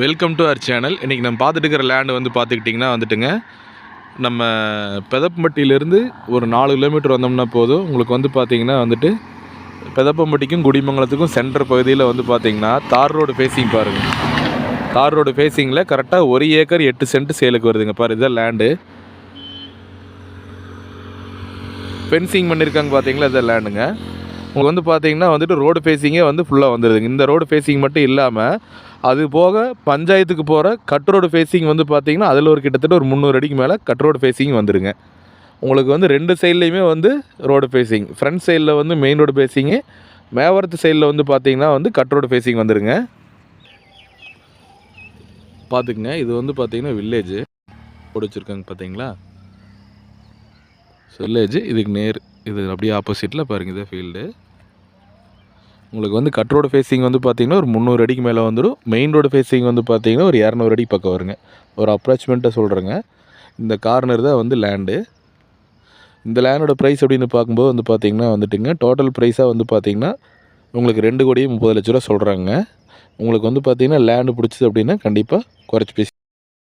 Welcome to our channel இன்றைக்கி நம்ம பார்த்துட்டு இருக்கிற லேண்டு வந்து பார்த்துக்கிட்டிங்கன்னா வந்துட்டுங்க நம்ம பெதப்பம்பட்டியிலேருந்து ஒரு நாலு கிலோமீட்டர் வந்தோம்னா போதும். உங்களுக்கு வந்து பார்த்தீங்கன்னா வந்துட்டு பெதப்பம்பட்டிக்கும் குடிமங்கலத்துக்கும் சென்டர் பகுதியில் வந்து பார்த்திங்கன்னா தார் ரோடு ஃபேஸிங் பாருங்கள் தார் ரோடு ஃபேஸிங்கில் கரெக்டாக ஒரு ஏக்கர் எட்டு சென்ட் சேலுக்கு வருதுங்க. பாரு இதுதான் லேண்டு ஃபென்சிங் பண்ணியிருக்காங்க பார்த்தீங்களா? இதான் லேண்டுங்க உங்களுக்கு வந்து பார்த்தீங்கன்னா வந்துட்டு ரோடு ஃபேஸிங்கே வந்து ஃபுல்லாக வந்துடுதுங்க இந்த ரோடு ஃபேஸிங் மட்டும் இல்லாமல் அது போக பஞ்சாயத்துக்கு போகிற கட் ரோடு ஃபேஸிங் வந்து பார்த்தீங்கன்னா அதில் ஒரு கிட்டத்தட்ட ஒரு முந்நூறு அடிக்கு மேலே கட் ரோடு ஃபேஸிங் வந்துடுங்க உங்களுக்கு வந்து ரெண்டு சைட்லேயுமே வந்து ரோடு ஃபேஸிங் ஃப்ரண்ட் சைடில் வந்து மெயின் ரோடு ஃபேஸிங்கு மேவரத்து சைடில் வந்து பார்த்தீங்கன்னா வந்து கட் ரோடு ஃபேஸிங் வந்துடுங்க பார்த்துக்குங்க இது வந்து பார்த்தீங்கன்னா வில்லேஜு போட்டு வச்சுருக்காங்க பார்த்தீங்களா வில்லேஜ் இதுக்கு நேர் இது அப்படியே ஆப்போசிட்டில் பாருங்கள் இதே ஃபீல்டு உங்களுக்கு வந்து கட் ரோடு ஃபேஸிங் வந்து பார்த்தீங்கன்னா ஒரு முந்நூறு அடிக்கு மேலே வந்துடும் மெயின் ரோடு ஃபேஸிங் வந்து பார்த்தீங்கன்னா ஒரு இரநூறு அடி பக்கம் வருங்க. ஒரு அப்ராச்மெண்ட்டாக சொல்கிறேங்க இந்த கார்னர் தான் வந்து லேண்டு இந்த லேண்டோட ப்ரைஸ் அப்படின்னு பார்க்கும்போது வந்து பார்த்திங்கன்னா வந்துட்டுங்க டோட்டல் ப்ரைஸாக வந்து பார்த்திங்கன்னா உங்களுக்கு ரெண்டு கோடியே முப்பது லட்ச ரூபா சொல்கிறாங்க உங்களுக்கு வந்து பார்த்திங்கன்னா லேண்டு பிடிச்சது அப்படின்னா கண்டிப்பாக குறைச்சி பேசி